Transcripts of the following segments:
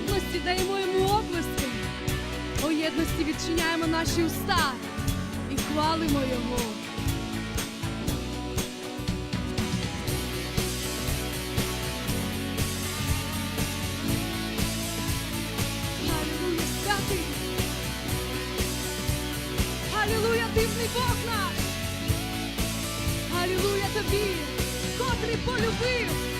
єдності даємо йому оплески, у єдності відчиняємо наші уста і хвалимо його. Алілуя, святий! Алілуя, дивний Бог наш! Алілуя тобі, котрий полюбив,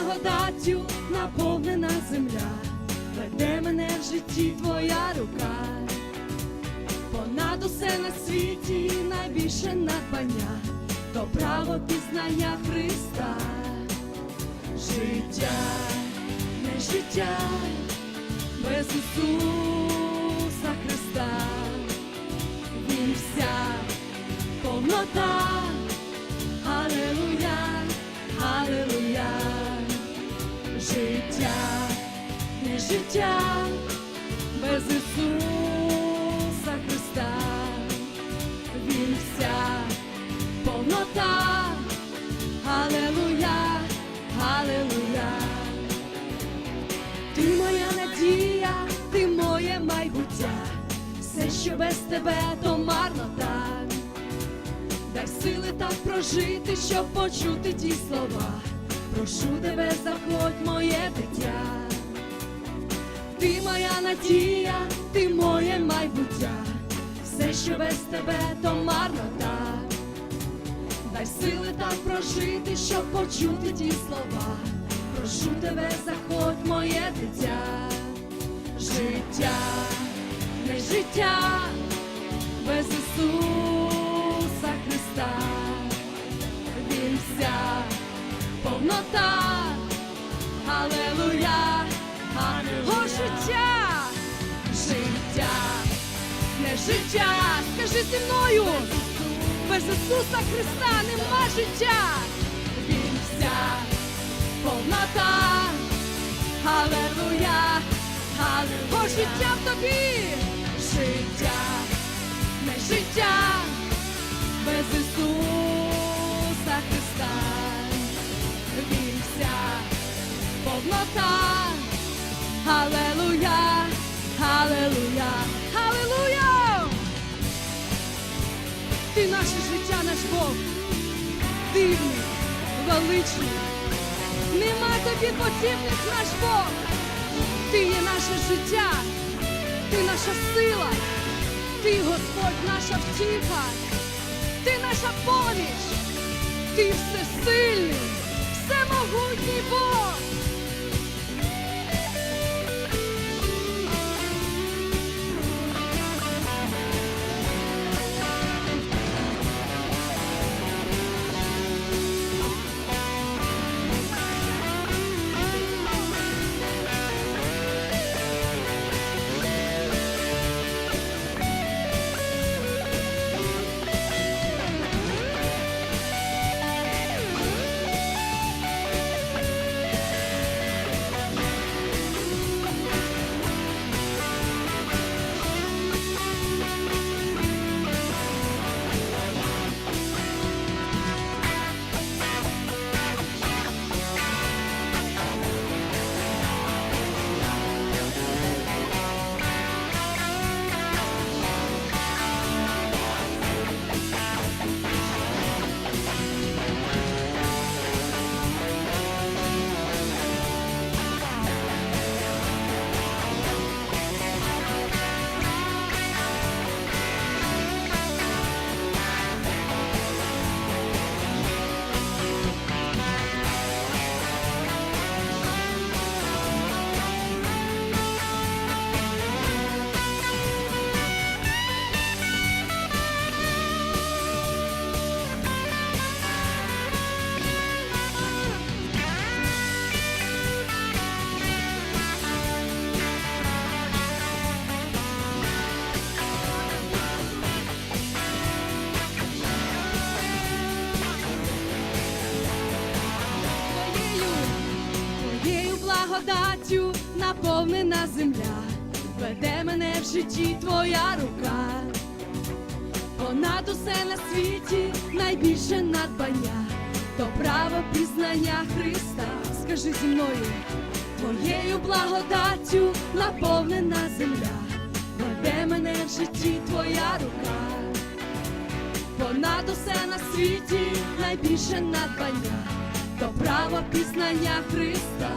Благодаттю наповнена земля, веде мене в житті твоя рука. Понад усе на світі найбільше надбання, то право пізнання Христа. Життя, не життя без Ісуса Христа, Він вся повнота, Алелуя, Алелуя, життя, не життя без Ісуса Христа, Він вся повнота, Алелуя, Алелуя. Ти моя надія, ти моє майбуття, все, що без тебе, то марнота. Дай сили так прожити, щоб почути ті слова. Прошу тебе, заходь, моє дитя. Ти моя надія, ти моє майбуття, все, що без тебе, то марнота. Дай сили так прожити, щоб почути ті слова. Прошу тебе, заходь, моє дитя, життя, не життя без Ісуса Христа, Він вся повнота, Алелуя. О, життя, життя, не життя, скажи зі мною, без Ісуса Христа нема життя, Він вся повнота, Алелуя. О, життя в тобі, життя, не життя, без Ісуса повнота, Алелуя, Алелуя, Алелуя! Ти наше життя, наш Бог, дивний, величний. Нема тобі подібних наш Бог. Ти є наше життя, ти наша сила, ти Господь наша втіха, ти наша поміч, ти всесильний, всемогутній Бог. Благодаттю наповнена земля, веде мене в житті твоя рука. Понад усе на світі найбільше надбання, то право пізнання Христа. Скажи зі мною, твоєю благодаттю наповнена земля, веде мене в житті твоя рука. Понад усе на світі найбільше надбання, то право пізнання Христа,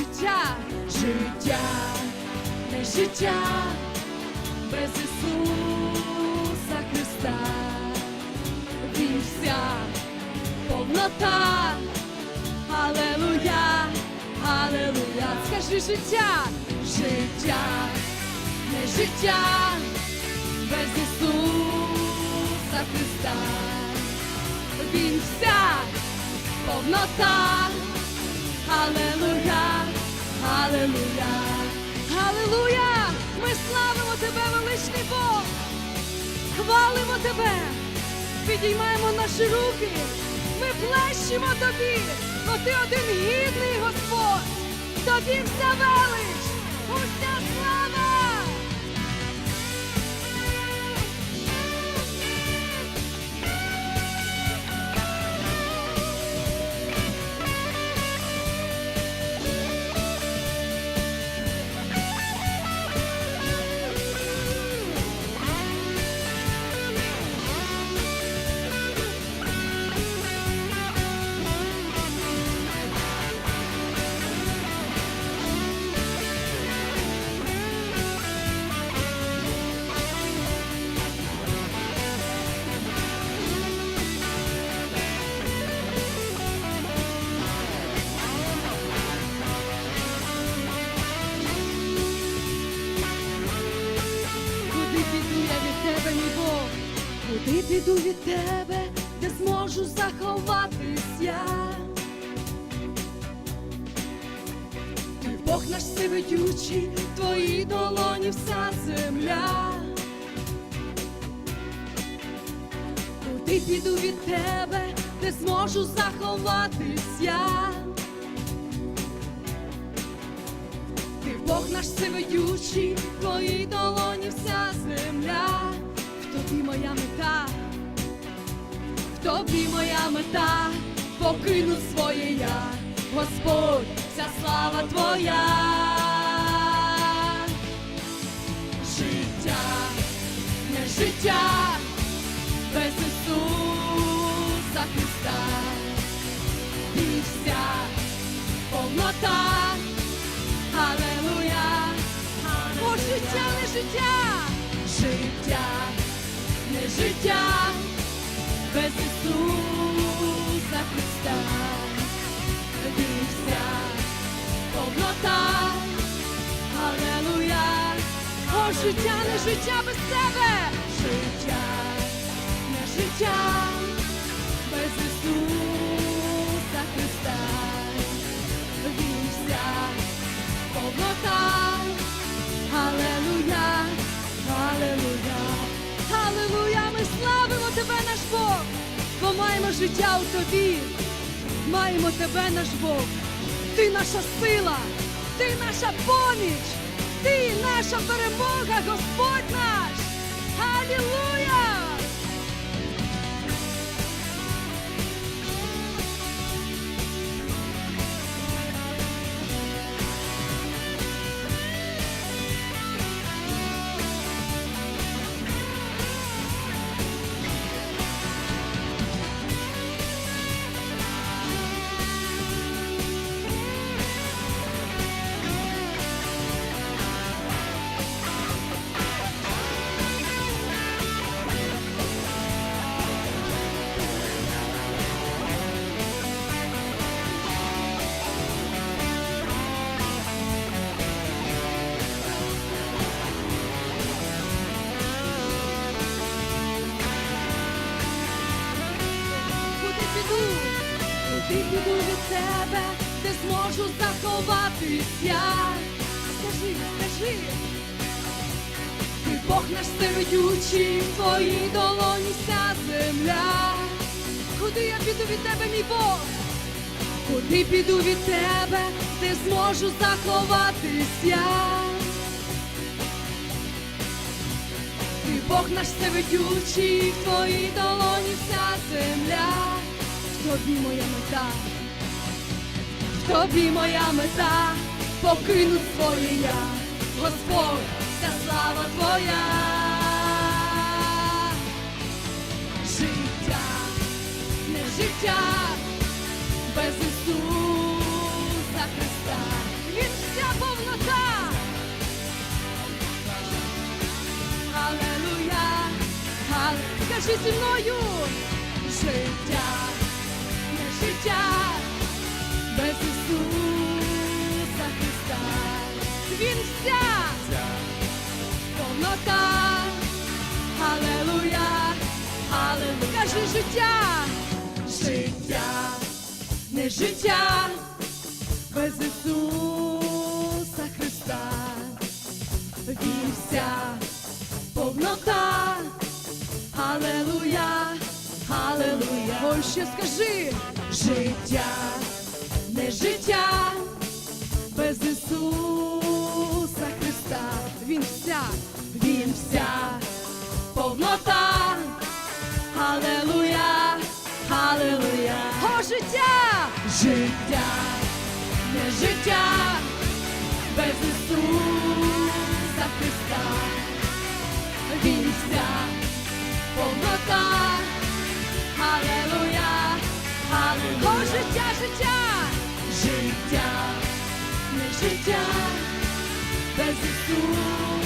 життя, життя, не життя без Ісуса Христа, Він вся повнота, Алелуя, Алелуя, скажи життя, життя, не життя без Ісуса Христа, Він вся повнота, Алелуя, Алелуя, Алелуя! Ми славимо тебе, величний Бог! Хвалимо тебе! Підіймаємо наші руки! Ми плещемо тобі! Бо ти один гідний Господь! Тобі вся велич! Уся слава! Тебе, де зможу заховатись я? Ти Бог наш всевидючий, в твоїй долоні вся земля. Куди піду від тебе, де зможу заховатись я? Ти Бог наш всевидючий, в твоїй долоні вся земля, тобі моя мета, покину своє я, Господь, вся слава твоя. Життя, не життя, без Ісуса Христа, і вся повнота. Алелуя, О, життя, не життя, життя, не життя, життя, не життя без тебе, життя, не життя, без Ісуса Христа, Він вся повнота. Алелуя, Алелуя, Алелуя, ми славимо тебе, наш Бог, бо маємо життя у тобі, маємо тебе, наш Бог, ти наша сила, ти наша поміч, ти наша перемога, Господь наш. Алілуя! Ти Бог наш всевидючий, в твоїй долоні вся земля. Куди я піду від тебе, мій Бог? Куди піду від тебе, де зможу заховатись я. Ти Бог наш всевидючий, в твоїй долоні вся земля. Тобі моя мета, в тобі моя мета, покинуть своє я, Господь, вся слава твоя. Життя, не життя, без Ісуса Христа. Він вся повнота. Алелуя, Алле- Скажи зі мною, життя, не життя, Кажи життя, життя, не життя, без Ісуса Христа. Він вся повнота. Алелуя, Алелуя. Ой, ще скажи, життя, не життя, без Ісуса Христа. Він вся, він вся повнота. Алелуя, Алелуя. О, життя, життя, не життя, без Ісуса Христа. Він вся повнота. Алелуя, Алелуя. О, життя, життя, життя, не життя, без Ісуса